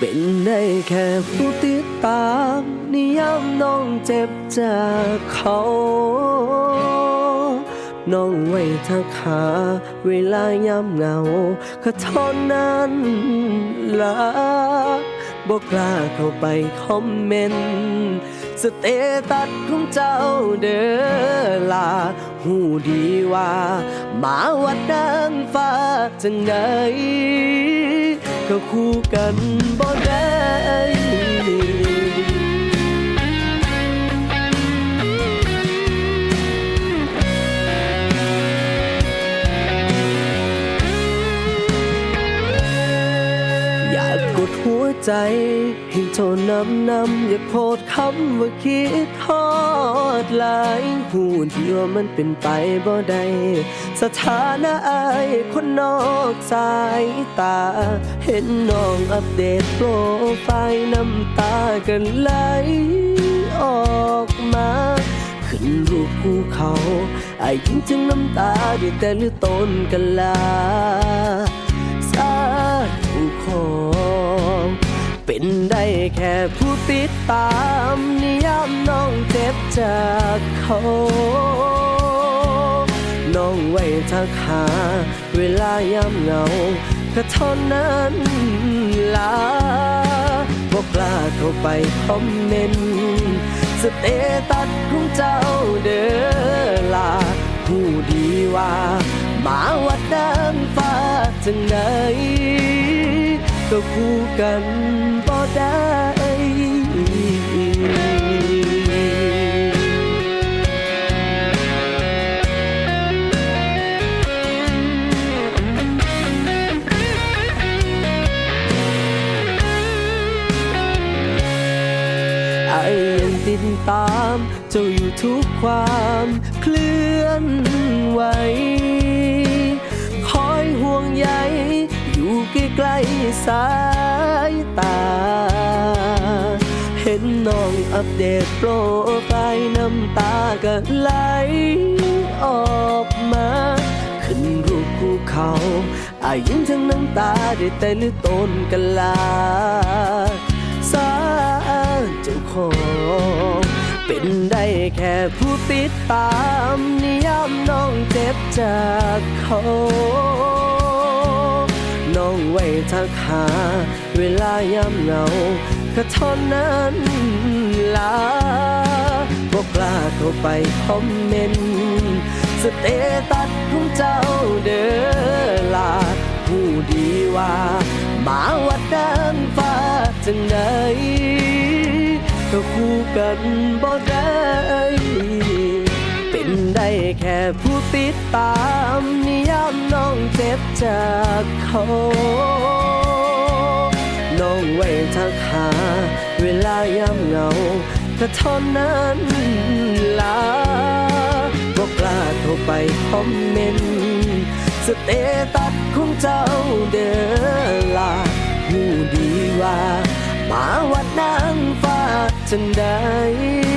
เป็นได้แค่ผู้ติดตามนิยามน้องเจ็บจากเขา น้องไว้ทักหาเวลายามเหงาก็เท่านั้นละบอกกล้าเข้าไปคอมเมนต์สเตตัสของเจ้าเด้อลาหูดีว่า มาวัดนางฟ้าจังได ก็คู่กันบ่ได้อยากกดหัวใจให้โทนนำนำอยากโพดคำว่าคิดทอ ดหลายพูดที่ว่ามันเป็นไปบ่ได้สถานะอายคนนอกสายตา เห็นน้องอัปเดตโปรไฟล์น้ำตากันไหลออกมา ขึ้นรูปภูเขาไอ้ยิ้มจึงน้ำตาได้แต่ลือต้นกันลาสาธุขอ เป็นได้แค่ผู้ติดตามนิยามน้องเจ็บจากเขาน้องไว้ทักหา เวลายามเหงาก็เท่านั้นลาบอกกล้าเข้าไปคอมเมนต์สเตตัสของเจ้าเด้อลา ก็คู่กันบ่ได้ไอยังติดตาม เจ้าอยู่ทุกความเคลื่อนไหว ใกล้สายตา เห็นน้องอัปเดตโปรไฟล์น้ำตาก็ไหลออกมา ขึ้นรูปคู่เขาอายิ้มทั้งน้ำตาได้แต่ลือต้นกันลาสาเจ้าของเป็นได้แค่ผู้ติดตามนิยามน้องเจ็บจากเขา ทักหา เวลายามเหงาก็เท่านั้นลาบอกกล้าเข้าไปคอมเมนต์สเตตัสของเจ้าเด้อลาผู้ดีว่ามาวัดนางฟ้าจังไหนก็คู่กันบ่ได้ ได้แค่ผู้ติดตามนิยามน้องเจ็บจากเขาน้องไว้ทักหา เวลายามเหงาก็เท่านั้นลาบอกกล้าเข้าไปคอมเมนต์สเตตัสของเจ้าเด้อลาหูดีว่า มาวัดนางฟ้าจังใดก็คู่กันได้